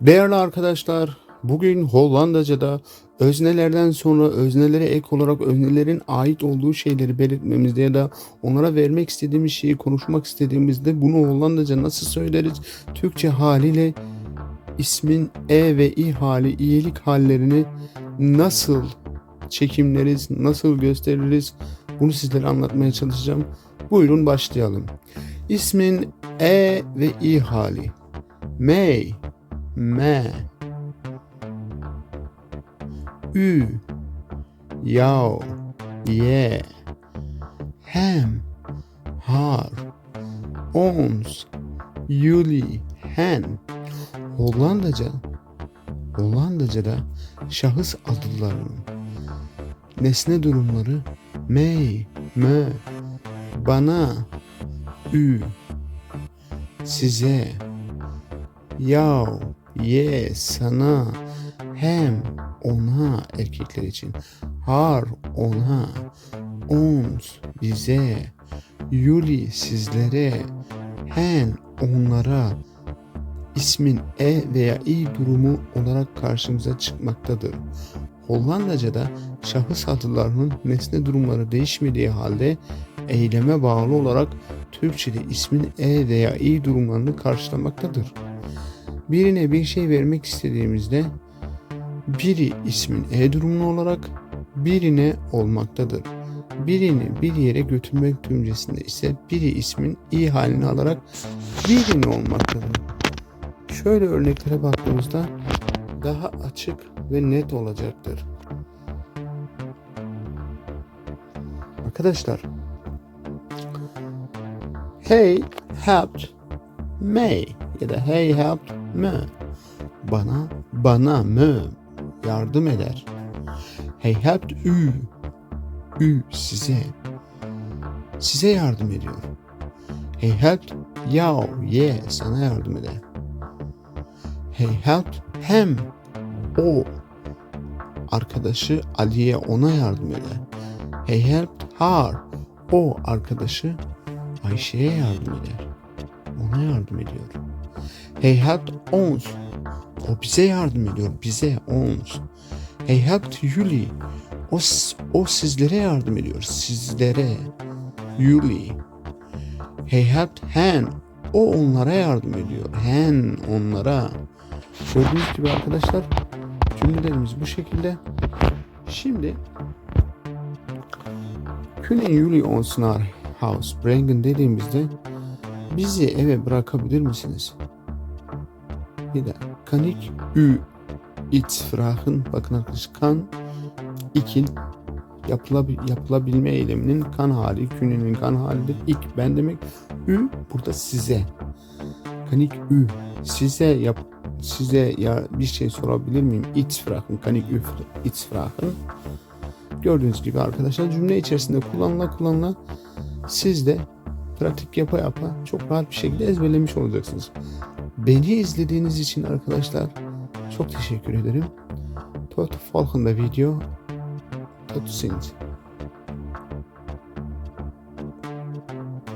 Değerli arkadaşlar, bugün Hollandaca'da öznelerden sonra öznelere ek olarak öznelerin ait olduğu şeyleri belirtmemizde ya da onlara vermek istediğimiz şeyi konuşmak istediğimizde bunu Hollandaca nasıl söyleriz? Türkçe haliyle ismin e ve i hali, iyilik hallerini nasıl çekimleriz, nasıl gösteririz? Bunu sizlere anlatmaya çalışacağım. Buyurun başlayalım. İsmin e ve i hali. May, me, ü, yav, ye, hem, har, ons, yuli, hen. Hollandaca, Hollandaca'da şahıs adlarının nesne durumları mey, mö, bana, ü, size, yav, ye, sana, hem, ona erkekler için, har, ona, ons, bize, yuli, sizlere, hen, onlara, ismin e veya i durumu olarak karşımıza çıkmaktadır. Hollandaca'da şahıs adlarının nesne durumları değişmediği halde eyleme bağlı olarak Türkçe'de ismin e veya i durumlarını karşılamaktadır. Birine bir şey vermek istediğimizde biri ismin e durumlu olarak birine olmaktadır. Birini bir yere götürmek tümcesinde ise biri ismin i halini alarak birine olmaktadır. Şöyle örneklere baktığımızda daha açık ve net olacaktır. Arkadaşlar Hey helped me ya da hey helped me bana bana mı yardım eder. Hey helped ü ü size size yardım ediyor. Hey helped yav ye sana yardım eder. He helped hem o arkadaşı Ali'ye ona yardım eder. He helped her o arkadaşı Ayşe'ye yardım eder. Ona yardım ediyor. He helped ons o bize yardım ediyor. Bize ons. He helped Yuli o, o sizlere yardım ediyor. Sizlere. Yuli. He helped hen o onlara yardım ediyor. Hen onlara. Gördüğünüz gibi arkadaşlar cümlelerimiz bu şekilde. Şimdi Kunnen Juli ons naar huis brengen dediğimizde bizi eve bırakabilir misiniz? Bir de kan ik u iets vragen? Bakın arkadaşlar kan ikin yapılabil, yapılabilme eyleminin kan hali, künnenin kan halidir. İk ben demek. Ü burada size. Kan ik ü size yap size ya bir şey sorabilir miyim? Iets vragen. Kan ik u iets vragen? Gördüğünüz gibi arkadaşlar cümle içerisinde kullanıla kullanıla siz de pratik yapa yapa çok rahat bir şekilde ezberlemiş olacaksınız. Beni izlediğiniz için arkadaşlar çok teşekkür ederim. Tot volgende video. Tot ziens.